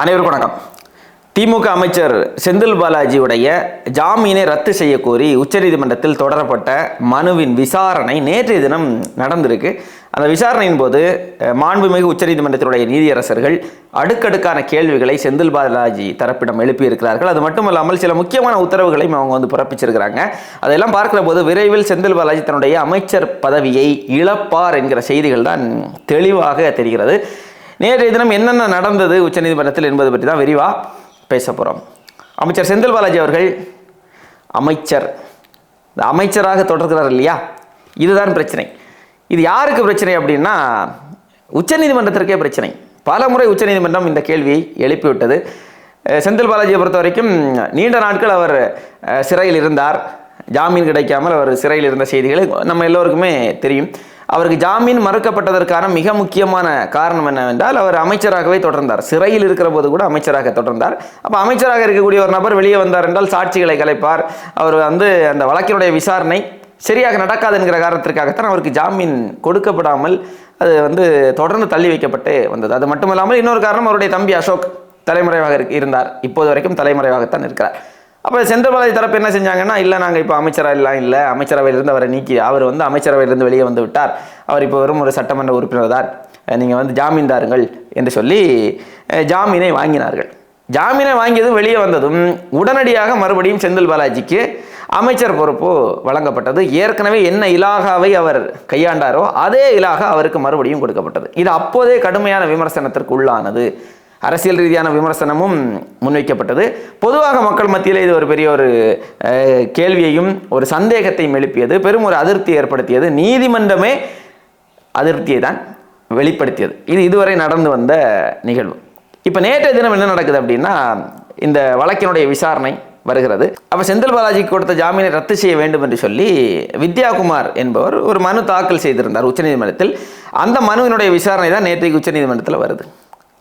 அனைவருக்கும் வணக்கம். திமுக அமைச்சர் செந்தில் பாலாஜியுடைய ஜாமீனை ரத்து செய்ய கோரி உச்சநீதிமன்றத்தில் தொடரப்பட்ட மனுவின் விசாரணை நேற்றைய தினம் நடந்திருக்கு. அந்த விசாரணையின் போது மாண்புமிகு உச்சநீதிமன்றத்தினுடைய நீதியரசர்கள் அடுக்கடுக்கான கேள்விகளை செந்தில் பாலாஜி தரப்பிடம் எழுப்பியிருக்கிறார்கள். அது மட்டுமல்லாமல் சில முக்கியமான உத்தரவுகளையும் அவங்க வந்து பிறப்பிச்சிருக்கிறாங்க. அதெல்லாம் பார்க்குற போது விரைவில் செந்தில் பாலாஜி தன்னுடைய அமைச்சர் பதவியை இழப்பார் என்கிற செய்திகள் தான் தெளிவாக தெரிகிறது. நேற்றைய தினம் என்னென்ன நடந்தது உச்சநீதிமன்றத்தில் என்பது பற்றி தான் விரிவாக பேச போகிறோம் அமைச்சர் செந்தில் பாலாஜி அவர்கள் அமைச்சர். இந்த அமைச்சராக தொடர்கிறார் இல்லையா? இதுதான் பிரச்சனை. இது யாருக்கு பிரச்சனை அப்படின்னா உச்சநீதிமன்றத்திற்கே பிரச்சனை. பல முறை உச்சநீதிமன்றம் இந்த கேள்வியை எழுப்பிவிட்டது. செந்தில் பாலாஜியை பொறுத்த வரைக்கும் நீண்ட நாட்கள் அவர் அஹ், சிறையில் இருந்தார். ஜாமீன் கிடைக்காமல் அவர் சிறையில் இருந்த செய்திகள் நம்ம எல்லோருக்குமே தெரியும். அவருக்கு ஜாமீன் மறுக்கப்பட்டதற்கான மிக முக்கியமான காரணம் என்னவென்றால் அவர் அமைச்சராகவே தொடர்ந்தார். சிறையில் இருக்கிற போது கூட அமைச்சராக தொடர்ந்தார். அப்போ அமைச்சராக இருக்கக்கூடிய ஒரு நபர் வெளியே வந்தார் என்றால் சாட்சிகளை கலைப்பார். அவர் வந்து அந்த வழக்கினுடைய விசாரணை சரியாக நடக்காது என்கிற காரணத்திற்காகத்தான் அவருக்கு ஜாமீன் கொடுக்கப்படாமல் அது வந்து தொடர்ந்து தள்ளி வைக்கப்பட்டு வந்தது. அது மட்டுமல்லாமல் இன்னொரு காரணம் அவருடைய தம்பி அசோக் தலைமறைவாக இருக்கு- இருந்தார். இப்போது வரைக்கும் தலைமறைவாகத்தான் இருக்கிறார். அப்போ செந்தில்பாலாஜி தரப்பு என்ன செஞ்சாங்கன்னா இல்லை நாங்கள் இப்போ அமைச்சராக எல்லாம் இல்லை. அமைச்சரவையிலிருந்து அவரை நீக்கி அவர் வந்து அமைச்சரவையிலிருந்து வெளியே வந்து விட்டார். அவர் இப்போ வெறும் ஒரு சட்டமன்ற உறுப்பினர் தான். நீங்கள் வந்து ஜாமீன் தாருங்கள் என்று சொல்லி ஜாமீனை வாங்கினார்கள். ஜாமீனை வாங்கியதும் வெளியே வந்ததும் உடனடியாக மறுபடியும் செந்தில் பாலாஜிக்கு அமைச்சர் பொறுப்பு வழங்கப்பட்டது. ஏற்கனவே என்ன இலாகாவை அவர் கையாண்டாரோ அதே இலாகா அவருக்கு மறுபடியும் கொடுக்கப்பட்டது. இது அப்போதே கடுமையான விமர்சனத்திற்கு உள்ளானது. அரசியல் ரீதியான விமர்சனமும் முன்வைக்கப்பட்டது. பொதுவாக மக்கள் மத்தியில் இது ஒரு பெரிய ஒரு கேள்வியையும் ஒரு சந்தேகத்தையும் எழுப்பியது. பெரும் ஒரு அதிருப்தி ஏற்படுத்தியது. நீதிமன்றமே அதிருப்தியை தான் வெளிப்படுத்தியது. இது இதுவரை நடந்து வந்த நிகழ்வு. இப்போ நேற்றைய தினம் என்ன நடக்குது அப்படின்னா இந்த வழக்கினுடைய விசாரணை வருகிறது. அப்போ செந்தில் பாலாஜிக்கு கொடுத்த ஜாமீனை ரத்து செய்ய வேண்டும் என்று சொல்லி வித்யாகுமார் என்பவர் ஒரு மனு தாக்கல் செய்திருந்தார் உச்சநீதிமன்றத்தில். அந்த மனுவினுடைய விசாரணை தான் நேற்றைக்கு உச்சநீதிமன்றத்தில் வருது.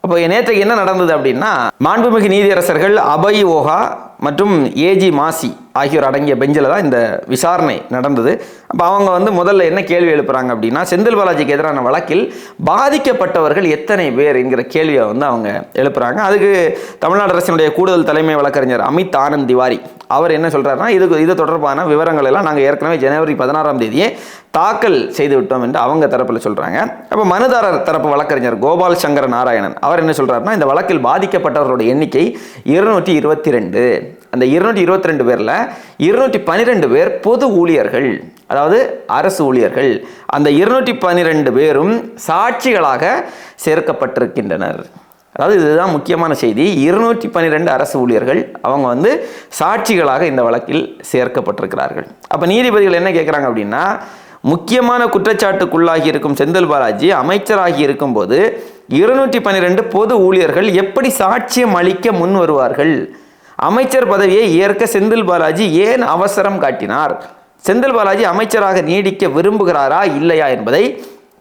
அப்போ நேற்றைக்கு என்ன நடந்தது அப்படின்னா மாண்புமிகு நீதியரசர்கள் அபய் ஓஹா மற்றும் ஏஜி மாசி ஆகியோர் அடங்கிய பெஞ்சில் தான் இந்த விசாரணை நடந்தது. அப்போ அவங்க வந்து முதல்ல என்ன கேள்வி எழுப்புறாங்க அப்படின்னா செந்தில் பாலாஜிக்கு எதிரான வழக்கில் பாதிக்கப்பட்டவர்கள் எத்தனை பேர் என்கிற கேள்வியை வந்து அவங்க எழுப்புறாங்க. அதுக்கு தமிழ்நாடு அரசினுடைய கூடுதல் தலைமை வழக்கறிஞர் அமித் ஆனந்த் திவாரி அவர் என்ன சொல்கிறாருன்னா இது இது தொடர்பான விவரங்கள் எல்லாம் நாங்கள் ஏற்கனவே ஜனவரி பதினாறாம் தேதியே தாக்கல் செய்து விட்டோம் என்று அவங்க தரப்பில் சொல்கிறாங்க அப்போ மனுதாரர் தரப்பு வழக்கறிஞர் கோபால் சங்கர நாராயணன் அவர் என்ன சொல்கிறாருன்னா இந்த வழக்கில் பாதிக்கப்பட்டவர்களோட எண்ணிக்கை இருநூற்றி இருபத்தி ரெண்டு அந்த இருநூற்றி இருபத்தி ரெண்டு பேரில் இருநூற்றி பன்னிரெண்டு பேர் பொது ஊழியர்கள் அதாவது அரசு ஊழியர்கள். அந்த இருநூற்றி பன்னிரெண்டு பேரும் சாட்சிகளாக சேர்க்கப்பட்டிருக்கின்றனர். அதாவது இதுதான் முக்கியமான செய்தி. இருநூற்றி பன்னிரெண்டு அரசு ஊழியர்கள் அவங்க வந்து சாட்சிகளாக இந்த வழக்கில் சேர்க்கப்பட்டிருக்கிறார்கள். அப்போ நீதிபதிகள் என்ன கேட்குறாங்க அப்படின்னா முக்கியமான குற்றச்சாட்டுக்குள்ளாகி இருக்கும் செந்தில் பாலாஜி அமைச்சராகி இருக்கும்போது இருநூற்றி பன்னிரெண்டு பொது ஊழியர்கள் எப்படி சாட்சியம் அளிக்க முன் வருவார்கள்? அமைச்சர் பதவியை ஏற்க செந்தில் பாலாஜி ஏன் அவசரம் காட்டினார்? செந்தில் பாலாஜி அமைச்சராக நீடிக்க விரும்புகிறாரா இல்லையா என்பதை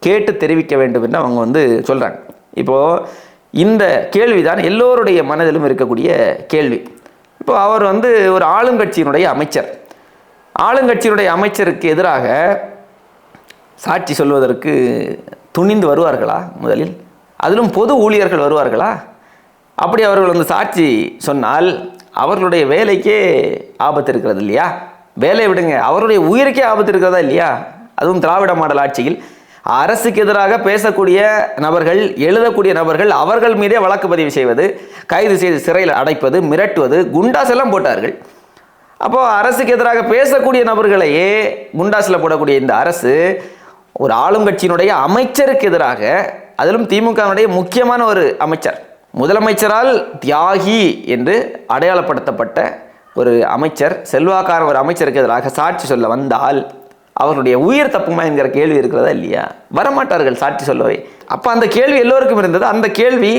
கேட்டு தெரிவிக்க வேண்டும் என்று அவங்க வந்து சொல்கிறாங்க இப்போது இந்த கேள்விதான் எல்லோருடைய மனதிலும் இருக்கக்கூடிய கேள்வி. இப்போ அவர் வந்து ஒரு ஆளுங்கட்சியினுடைய அமைச்சர். ஆளுங்கட்சியினுடைய அமைச்சருக்கு எதிராக சாட்சி சொல்வதற்கு துணிந்து வருவார்களா முதலில்? அதிலும் பொது ஊழியர்கள் வருவார்களா? அப்படி அவர்கள் வந்து சாட்சி சொன்னால் அவர்களுடைய வேலைக்கே ஆபத்து இருக்கிறது இல்லையா? வேலையை விடுங்க. அவருடைய உயிருக்கே ஆபத்து இருக்கிறதா இல்லையா? அதுவும் திராவிட மாடல் ஆட்சியில் அரசுக்கு எதிராக பேசக்கூடிய நபர்கள் எழுதக்கூடிய நபர்கள் அவர்கள் மீதே வழக்கு பதிவு செய்வது கைது செய்து சிறையில் அடைப்பது மிரட்டுவது குண்டாஸ் எல்லாம் போட்டார்கள். அப்போது அரசுக்கு எதிராக பேசக்கூடிய நபர்களையே குண்டாஸில் போடக்கூடிய இந்த அரசு ஒரு ஆளுங்கட்சியினுடைய அமைச்சருக்கு எதிராக அதிலும் திமுகவினுடைய முக்கியமான ஒரு அமைச்சர் முதலமைச்சரால் தியாகி என்று அடையாளப்படுத்தப்பட்ட ஒரு அமைச்சர் செல்வாக்கான ஒரு அமைச்சருக்கு எதிராக சாட்சி சொல்ல வந்தால் அவர்களுடைய உயிர் தப்புமா என்கிற கேள்வி இருக்கிறதா இல்லையா? வரமாட்டார்கள் சாட்சி சொல்லவே. அப்போ அந்த கேள்வி எல்லோருக்கும் இருந்தது. அந்த கேள்வி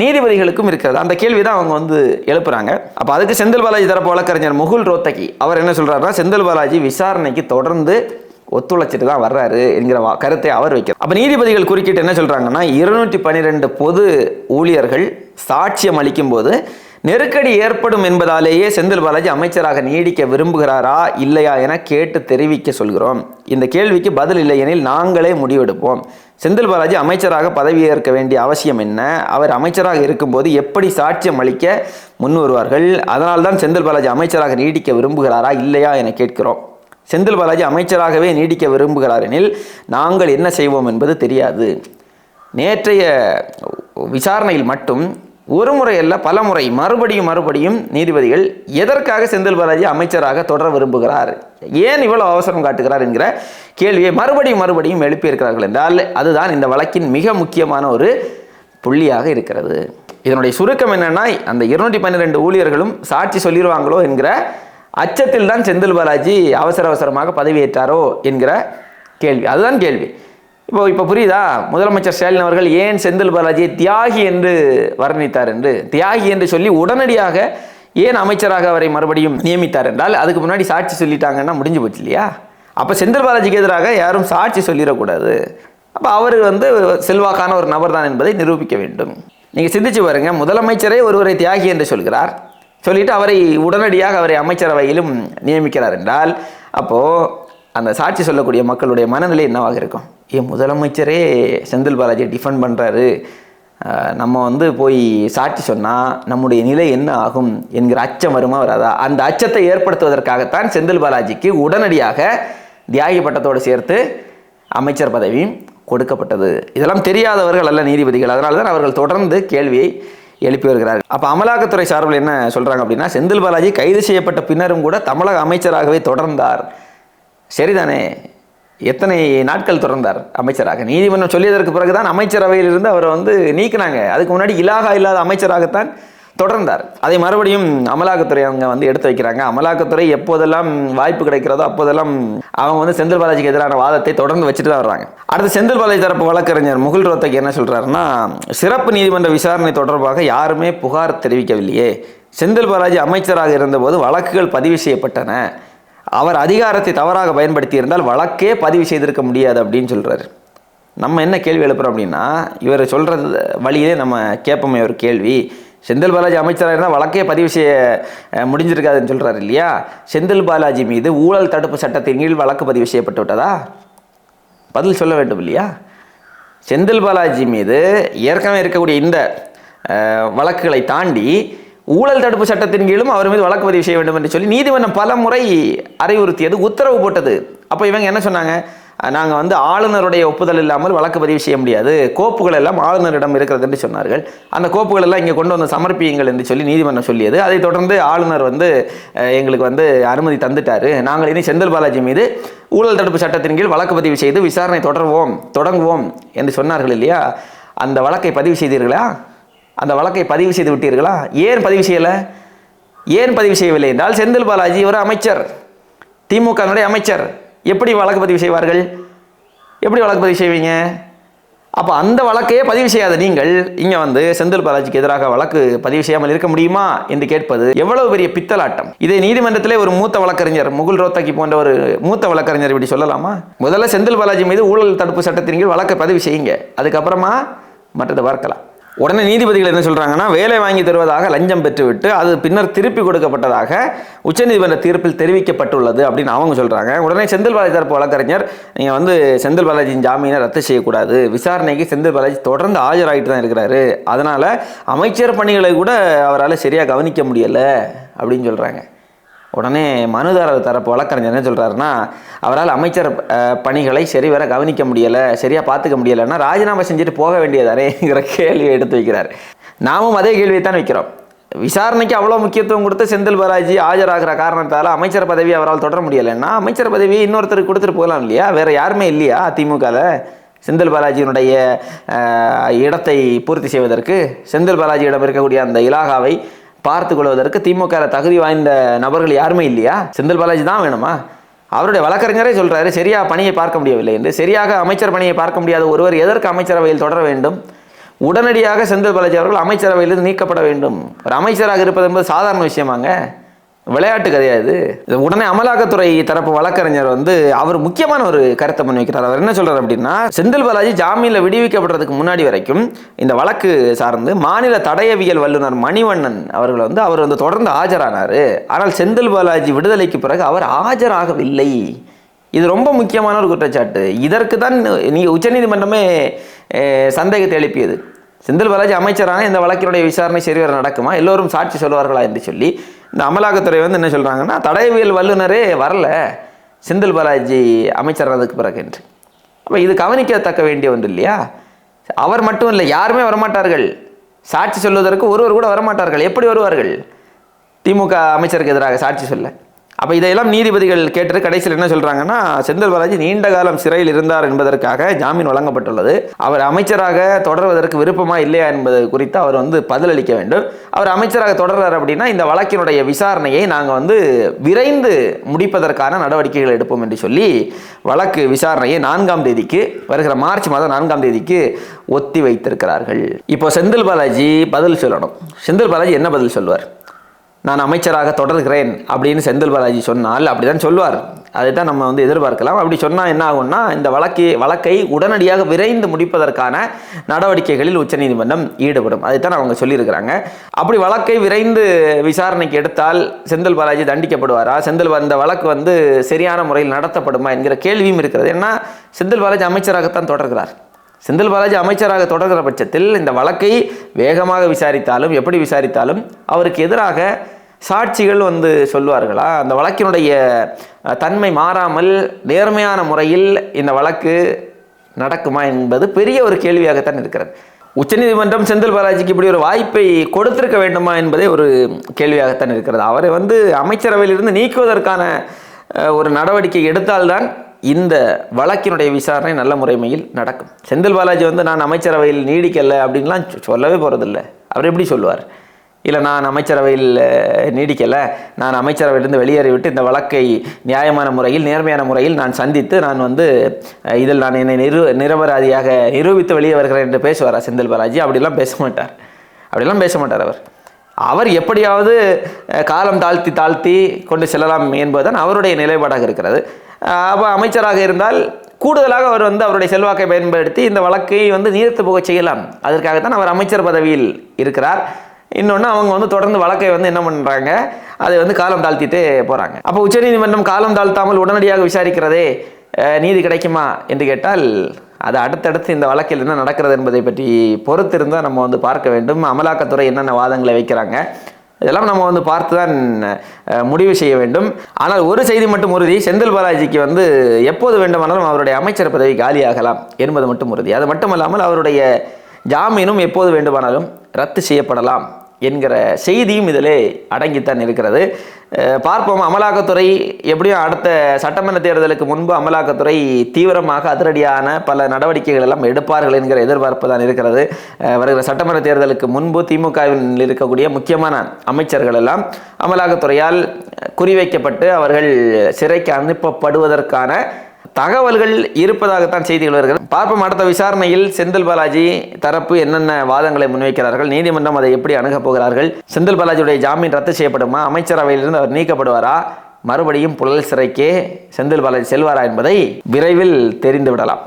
நீதிபதிகளுக்கும் இருக்கிறது. அந்த கேள்வி தான் அவங்க வந்து எழுப்புறாங்க. அப்போ அதுக்கு செந்தில் பாலாஜி தரப்பு வழக்கறிஞர் முகுல் ரோத்தகி அவர் என்ன சொல்கிறாருன்னா செந்தில் பாலாஜி விசாரணைக்கு தொடர்ந்து ஒத்துழைச்சிட்டு தான் வர்றாரு என்கிற கருத்தை அவர் வைக்கிறார். அப்போ நீதிபதிகள் குறுக்கிட்டு என்ன சொல்கிறாங்கன்னா இருநூற்றி பன்னிரெண்டு பொது ஊழியர்கள் சாட்சியம் அளிக்கும் போது நெருக்கடி ஏற்படும் என்பதாலேயே செந்தில் பாலாஜி அமைச்சராக நீடிக்க விரும்புகிறாரா இல்லையா என கேட்டு தெரிவிக்க சொல்கிறோம். இந்த கேள்விக்கு பதில் இல்லை எனில் நாங்களே முடிவெடுப்போம். செந்தில் பாலாஜி அமைச்சராக பதவியேற்க வேண்டிய அவசியம் என்ன? அவர் அமைச்சராக இருக்கும்போது எப்படி சாட்சியம் அளிக்க முன் வருவார்கள் அதனால்தான் செந்தில் பாலாஜி அமைச்சராக நீடிக்க விரும்புகிறாரா இல்லையா என கேட்கிறோம். செந்தில் பாலாஜி அமைச்சராகவே நீடிக்க விரும்புகிறார் எனில் நாங்கள் என்ன செய்வோம் என்பது தெரியாது. நேற்றைய விசாரணையில் மட்டும் ஒரு முறை அல்ல பல முறை. மறுபடியும் மறுபடியும் நீதிபதிகள் எதற்காக செந்தில் பாலாஜி அமைச்சராக தொடர விரும்புகிறார்? ஏன் இவ்வளவு அவசரம் காட்டுகிறார் என்கிற கேள்வியை மறுபடியும் மறுபடியும் எழுப்பியிருக்கிறார்கள் என்றால் அதுதான் இந்த வழக்கின் மிக முக்கியமான ஒரு புள்ளியாக இருக்கிறது. இதனுடைய சுருக்கம் என்னென்னா அந்த இருநூற்றி பன்னிரெண்டு ஊழியர்களும் சாட்சி சொல்லிடுவாங்களோ என்கிற அச்சத்தில் தான் செந்தில் பாலாஜி அவசர அவசரமாக பதவியேற்றாரோ என்கிற கேள்வி. அதுதான் கேள்வி. இப்போ இப்போ புரியுதா? முதலமைச்சர் ஸ்டாலின் அவர்கள் ஏன் செந்தில் பாலாஜியை தியாகி என்று வர்ணித்தார் என்று? தியாகி என்று சொல்லி உடனடியாக ஏன் அமைச்சராக அவரை மறுபடியும் நியமித்தார் என்றால் அதுக்கு முன்னாடி சாட்சி சொல்லிட்டாங்கன்னா முடிஞ்சு போச்சு இல்லையா? அப்போ செந்தில் பாலாஜிக்கு எதிராக யாரும் சாட்சி சொல்லிடக்கூடாது. அப்போ அவர் வந்து செல்வாக்கான ஒரு நபர் தான் என்பதை நிரூபிக்க வேண்டும். நீங்கள் சிந்திச்சு பாருங்க முதலமைச்சரே ஒருவரை தியாகி என்று சொல்கிறார். சொல்லிட்டு அவரை உடனடியாக அவரை அமைச்சரவையிலும் நியமிக்கிறார் என்றால் அப்போது அந்த சாட்சி சொல்லக்கூடிய மக்களுடைய மனநிலை என்னவாக இருக்கும்? என் முதலமைச்சரே செந்தில் பாலாஜியை டிஃபெண்ட் பண்ணுறாரு நம்ம வந்து போய் சாட்சி சொன்னால் நம்முடைய நிலை என்ன ஆகும் என்கிற அச்சம் வருமா வராதா? அந்த அச்சத்தை ஏற்படுத்துவதற்காகத்தான் செந்தில் பாலாஜிக்கு உடனடியாக தியாகி பட்டத்தோடு சேர்த்து அமைச்சர் பதவியும் கொடுக்கப்பட்டது. இதெல்லாம் தெரியாதவர்கள் அல்ல நீதிபதிகள். அதனால தான் அவர்கள் தொடர்ந்து கேள்வியை எழுப்பி வருகிறார்கள். அப்போ அமலாக்கத்துறை சார்பில் என்ன சொல்கிறாங்க அப்படின்னா செந்தில் பாலாஜி கைது செய்யப்பட்ட பின்னரும் கூட தமிழக அமைச்சராகவே தொடர்ந்தார். சரிதானே? எத்தனை நாட்கள் தொடர்ந்தார் அமைச்சராக? நீதிமன்றம் சொல்லியதற்கு பிறகுதான் அமைச்சரவையிலிருந்து அவரை வந்து நீக்கினாங்க. அதுக்கு முன்னாடி இலாகா இல்லாத அமைச்சராகத்தான் தொடர்ந்தார். அதை மறுபடியும் அமலாக்கத்துறை அவங்க வந்து எடுத்து வைக்கிறாங்க. அமலாக்கத்துறை எப்போதெல்லாம் வாய்ப்பு கிடைக்கிறதோ அப்போதெல்லாம் அவங்க வந்து செந்தில் பாலாஜிக்கு எதிரான வாதத்தை தொடர்ந்து வச்சுட்டு தான் வர்றாங்க. அடுத்து செந்தில் பாலாஜி தரப்பு வழக்கறிஞர் முகுல் ரோத்தக் என்ன சொல்கிறாருன்னா சிறப்பு நீதிமன்ற விசாரணை தொடர்பாக யாருமே புகார் தெரிவிக்கவில்லையே. செந்தில் பாலாஜி அமைச்சராக இருந்தபோது வழக்குகள் பதிவு செய்யப்பட்டன. அவர் அதிகாரத்தை தவறாக பயன்படுத்தி இருந்தால் வழக்கே பதிவு செய்திருக்க முடியாது அப்படின்னு சொல்கிறார் நம்ம என்ன கேள்வி எழுப்புறோம் அப்படின்னா இவர் சொல்கிறது வழியிலே நம்ம கேட்போமே ஒரு கேள்வி. செந்தில் பாலாஜி அமைச்சராக இருந்தால் வழக்கே பதிவு செய்ய முடிஞ்சிருக்காதுன்னு சொல்றாரு இல்லையா? செந்தில் பாலாஜி மீது ஊழல் தடுப்பு சட்டத்தின் கீழ் வழக்கு பதிவு செய்யப்பட்டு விட்டதா? பதில் சொல்ல வேண்டும் இல்லையா? செந்தில் பாலாஜி மீது ஏற்கனவே இருக்கக்கூடிய இந்த வழக்குகளை தாண்டி ஊழல் தடுப்பு சட்டத்தின் கீழும் அவர் மீது வழக்கு பதிவு செய்ய வேண்டும் என்று சொல்லி நீதிமன்றம் பல முறை அறிவுறுத்தியது உத்தரவு போட்டது அப்போ இவங்க என்ன சொன்னாங்க? நாங்கள் வந்து ஆளுநருடைய ஒப்புதல் இல்லாமல் வழக்கு பதிவு செய்ய முடியாது. கோப்புகள் எல்லாம் ஆளுநரிடம் இருக்கிறது என்று சொன்னார்கள். அந்த கோப்புகள் எல்லாம் இங்கே கொண்டு வந்து சமர்ப்பியுங்கள் என்று சொல்லி நீதிமன்றம் சொல்லியது. அதைத் தொடர்ந்து ஆளுநர் வந்து எங்களுக்கு வந்து அனுமதி தந்துட்டார். நாங்கள் இனி செந்தில் பாலாஜி மீது ஊழல் தடுப்பு சட்டத்தின் கீழ் வழக்கு பதிவு செய்து விசாரணை தொடர்வோம் தொடங்குவோம் என்று சொன்னார்கள் இல்லையா? அந்த வழக்கை பதிவு செய்தீர்களா? அந்த வழக்கை பதிவு செய்து விட்டீர்களா? ஏன் பதிவு செய்யலை? ஏன் பதிவு செய்யவில்லை என்றால் செந்தில் பாலாஜி ஒரு அமைச்சர் திமுகவினுடைய அமைச்சர். எப்படி வழக்கு பதிவு செய்வார்கள்? எப்படி வழக்கு பதிவு செய்வீங்க? அப்போ அந்த வழக்கையே பதிவு செய்யாத நீங்கள் இங்கே வந்து செந்தில் பாலாஜிக்கு எதிராக வழக்கு பதிவு செய்யாமல் இருக்க முடியுமா என்று கேட்பது எவ்வளவு பெரிய பித்தலாட்டம். இதை நீதிமன்றத்திலே ஒரு மூத்த வழக்கறிஞர் முகுல் ரோத்தகி போன்ற ஒரு மூத்த வழக்கறிஞர் இப்படி சொல்லலாமா? முதல்ல செந்தில் பாலாஜி மீது ஊழல் தடுப்பு சட்டத்தின் கீழ் வழக்கை பதிவு செய்யுங்க. அதுக்கப்புறமா மற்றதை பார்க்கலாம். உடனே நீதிபதிகள் என்ன சொல்கிறாங்கன்னா வேலை வாங்கி தருவதாக லஞ்சம் பெற்றுவிட்டு அது பின்னர் திருப்பி கொடுக்கப்பட்டதாக உச்சநீதிமன்ற தீர்ப்பில் தெரிவிக்கப்பட்டுள்ளது அப்படின்னு அவங்க சொல்கிறாங்க உடனே செந்தில் பாலாஜி தரப்பு வழக்கறிஞர் நீங்கள் வந்து செந்தில் பாலாஜியின் ஜாமீனை ரத்து செய்யக்கூடாது. விசாரணைக்கு செந்தில் பாலாஜி தொடர்ந்து ஆஜராகிட்டு தான் இருக்கிறாரு. அதனால் அமைச்சர் பணிகளை கூட அவரால் சரியாக கவனிக்க முடியல அப்படின்னு சொல்கிறாங்க உடனே மனுதாரர் தரப்பு வழக்கறிஞர் என்ன சொல்கிறாருன்னா அவரால் அமைச்சர் பணிகளை சரிவர கவனிக்க முடியலை சரியாக பார்த்துக்க முடியலைன்னா ராஜினாமா செஞ்சுட்டு போக வேண்டியதானேங்கிற கேள்வியை எடுத்து வைக்கிறார். நாமும் அதே கேள்வியை தான் வைக்கிறோம். விசாரணைக்கு அவ்வளோ முக்கியத்துவம் கொடுத்து செந்தில் பாலாஜி ஆஜராகிற காரணத்தால் அமைச்சர் பதவி அவரால் தொடர முடியலைன்னா அமைச்சர் பதவியை இன்னொருத்தருக்கு கொடுத்துட்டு போகலாம் இல்லையா? வேறு யாருமே இல்லையா திமுகவில் செந்தில் பாலாஜியினுடைய இடத்தை பூர்த்தி செய்வதற்கு செந்தில் பாலாஜியிடம் இருக்கக்கூடிய அந்த இலாகாவை பார்த்து கொள்வதற்கு திமுக தகுதி வாய்ந்த நபர்கள் யாருமே இல்லையா? செந்தில் பாலாஜி தான் வேணுமா? அவருடைய வழக்கறிஞரே சொல்றாரு சரியாக பணியை பார்க்க முடியவில்லை என்று. சரியாக அமைச்சர் பணியை பார்க்க முடியாத ஒருவர் எதற்கு அமைச்சரவையில் தொடர வேண்டும்? உடனடியாக செந்தில் பாலாஜி அவர்கள் அமைச்சரவையிலிருந்து நீக்கப்பட வேண்டும். ஒரு அமைச்சராக இருப்பது என்பது சாதாரண விஷயமாங்க. விளையாட்டு கிடையாது இது? உடனே அமலாக்கத்துறை தரப்பு வழக்கறிஞர் வந்து அவர் முக்கியமான ஒரு கருத்தை முன்வைக்கிறார். அவர் என்ன சொல்றாரு அப்படின்னா செந்தில் பாலாஜி ஜாமீனில் விடுவிக்கப்படுறதுக்கு முன்னாடி வரைக்கும் இந்த வழக்கு சார்ந்து மாநில தடயவியல் வல்லுநர் மணிவண்ணன் அவர்கள் வந்து அவர் வந்து தொடர்ந்து ஆஜரானார். ஆனால் செந்தில் பாலாஜி விடுதலைக்கு பிறகு அவர் ஆஜராகவில்லை. இது ரொம்ப முக்கியமான ஒரு குற்றச்சாட்டு. இதற்கு தான் நீங்கள் உச்சநீதிமன்றமே சந்தேகத்தை எழுப்பியது. செந்தில் பாலாஜி அமைச்சரான இந்த வழக்கினுடைய விசாரணை சரிவர நடக்குமா? எல்லோரும் சாட்சி சொல்வார்களா என்று சொல்லி இந்த அமலாக்கத்துறை வந்து என்ன சொல்கிறாங்கன்னா தடயவியல் வல்லுநரே வரல. செந்தில் பாலாஜி அமைச்சரானதுக்கு பிறகு என்று. அப்போ இது கவனிக்கத்தக்க வேண்டிய ஒன்று இல்லையா? அவர் மட்டும் இல்லை யாருமே வரமாட்டார்கள். சாட்சி சொல்வதற்கு ஒருவர் கூட வரமாட்டார்கள். எப்படி வருவார்கள்? திமுக அமைச்சருக்கு எதிராக சாட்சி சொல்ல. அப்போ இதையெல்லாம் நீதிபதிகள் கேட்டு கடைசியில் என்ன சொல்கிறாங்கன்னா செந்தில் பாலாஜி நீண்ட காலம் சிறையில் இருந்தார் என்பதற்காக ஜாமீன் வழங்கப்பட்டுள்ளது. அவர் அமைச்சராக தொடர்வதற்கு விருப்பமா இல்லையா என்பது குறித்து அவர் வந்து பதிலளிக்க வேண்டும். அவர் அமைச்சராக தொடர்றார் அப்படின்னா இந்த வழக்கினுடைய விசாரணையை நாங்கள் வந்து விரைந்து முடிப்பதற்கான நடவடிக்கைகள் எடுப்போம் என்று சொல்லி வழக்கு விசாரணையை நான்காம் தேதிக்கு வருகிற மார்ச் மாதம் நான்காம் தேதிக்கு ஒத்தி வைத்திருக்கிறார்கள். இப்போ செந்தில் பாலாஜி பதில் சொல்லணும். செந்தில் பாலாஜி என்ன பதில் சொல்வார்? நான் அமைச்சராக தொடர்கிறேன் அப்படின்னு செந்தில் பாலாஜி சொன்னால் அப்படிதான் சொல்வார் அதுதான் நம்ம வந்து எதிர்பார்க்கலாம். அப்படி சொன்னால் என்ன ஆகும்னா இந்த வழக்கு வழக்கை உடனடியாக விரைந்து முடிப்பதற்கான நடவடிக்கைகளில் உச்சநீதிமன்றம் ஈடுபடும். அதுதான் அவங்க சொல்லியிருக்கிறாங்க. அப்படி வழக்கை விரைந்து விசாரணைக்கு எடுத்தால் செந்தில் பாலாஜி தண்டிக்கப்படுவாரா? செந்தில் அந்த இந்த வழக்கு வந்து சரியான முறையில் நடத்தப்படுமா என்கிற கேள்வியும் இருக்கிறது. ஏன்னா செந்தில் பாலாஜி அமைச்சராகத்தான் தொடர்கிறார். செந்தில் பாலாஜி அமைச்சராக தொடர்கிற பட்சத்தில் இந்த வழக்கை வேகமாக விசாரித்தாலும் எப்படி விசாரித்தாலும் அவருக்கு எதிராக சாட்சிகள் வந்து சொல்வார்களா அந்த வழக்கினுடைய தன்மை மாறாமல் நேர்மையான முறையில் இந்த வழக்கு நடக்குமா என்பது பெரிய ஒரு கேள்வியாகத்தான் இருக்கிறது. உச்சநீதிமன்றம் செந்தில் பாலாஜிக்கு இப்படி ஒரு வாய்ப்பை கொடுத்திருக்க வேண்டுமா என்பதே ஒரு கேள்வியாகத்தான் இருக்கிறது. அவரை வந்து அமைச்சரவையிலிருந்து நீக்குவதற்கான ஒரு நடவடிக்கை எடுத்தால்தான் இந்த வழக்கினுடைய விசாரணை நல்ல முறைமையில் நடக்கும். செந்தில் பாலாஜி வந்து நான் அமைச்சரவையில் நீடிக்கல அப்படின்லாம் சொ- சொல்லவே போகிறதில்ல அவர் எப்படி சொல்லுவார்? இல்லை நான் அமைச்சரவையில் நீடிக்கலை. நான் அமைச்சரவையிலிருந்து வெளியேறிவிட்டு இந்த வழக்கை நியாயமான முறையில் நேர்மையான முறையில் நான் சந்தித்து நான் வந்து இதில் நான் என்னை நிரு நிரபராதியாக நிரூபித்து வெளியே வருகிறேன் என்று பேசுவாரா செந்தில் பாலாஜி? அப்படிலாம் பேச மாட்டார். அப்படிலாம் பேச மாட்டார் அவர். அவர் எப்படியாவது காலம் தாழ்த்தி தாழ்த்தி கொண்டு செல்லலாம் என்பதுதான் அவருடைய நிலைப்பாடாக இருக்கிறது. அப்போ அமைச்சராக இருந்தால் கூடுதலாக அவர் வந்து அவருடைய செல்வாக்கை பயன்படுத்தி இந்த வழக்கை வந்து நீர்த்து போக செய்யலாம். அதற்காகத்தான் அவர் அமைச்சர் பதவியில் இருக்கிறார். இன்னொன்று அவங்க வந்து தொடர்ந்து வழக்கை வந்து என்ன பண்ணுறாங்க அதை வந்து காலம் தாழ்த்திட்டு போகிறாங்க அப்போ உச்சநீதிமன்றம் காலம் தாழ்த்தாமல் உடனடியாக விசாரிக்கிறதே நீதி கிடைக்குமா என்று கேட்டால் அது அடுத்தடுத்து இந்த வழக்கில் என்ன நடக்கிறது என்பதை பற்றி பொறுத்திருந்தால் நம்ம வந்து பார்க்க வேண்டும். அமலாக்கத்துறை என்னென்ன வாதங்களை வைக்கிறாங்க இதெல்லாம் நம்ம வந்து பார்த்து தான் முடிவு செய்ய வேண்டும். ஆனால் ஒரு செய்தி மட்டும் உறுதி செந்தில் பாலாஜிக்கு வந்து எப்போது வேண்டுமானாலும் அவருடைய அமைச்சர் பதவி காலியாகலாம் என்பது மட்டும் உறுதி. அது மட்டுமல்லாமல் அவருடைய ஜாமீனும் எப்போது வேண்டுமானாலும் ரத்து செய்யப்படலாம். என்கிற செய்தியும் இதில் அடங்கித்தான் இருக்கிறது. பார்ப்போம் அமலாக்கத்துறை எப்படியும் அடுத்த சட்டமன்ற தேர்தலுக்கு முன்பு அமலாக்கத்துறை தீவிரமாக அதிரடியான பல நடவடிக்கைகள் எல்லாம் எடுப்பார்கள் என்கிற எதிர்பார்ப்பு தான் இருக்கிறது. வருகிற சட்டமன்ற தேர்தலுக்கு முன்பு திமுகவில் இருக்கக்கூடிய முக்கியமான அமைச்சர்கள் எல்லாம் அமலாக்கத்துறையால் குறிவைக்கப்பட்டு அவர்கள் சிறைக்கு அனுப்பப்படுவதற்கான தகவல்கள் இருப்பதாகத்தான் செய்திகள் வருகிறது. பார்ப்போம் அடுத்த விசாரணையில் செந்தில் பாலாஜி தரப்பு என்னென்ன வாதங்களை முன்வைக்கிறார்கள் நீதிமன்றம் அதை எப்படி அணுகப் போகிறார்கள் செந்தில் பாலாஜியுடைய ஜாமீன் ரத்து செய்யப்படுமா அமைச்சரவையிலிருந்து அவர் நீக்கப்படுவாரா மறுபடியும் புழல் சிறைக்கே செந்தில் பாலாஜி செல்வாரா என்பதை விரைவில் தெரிந்து விடலாம்.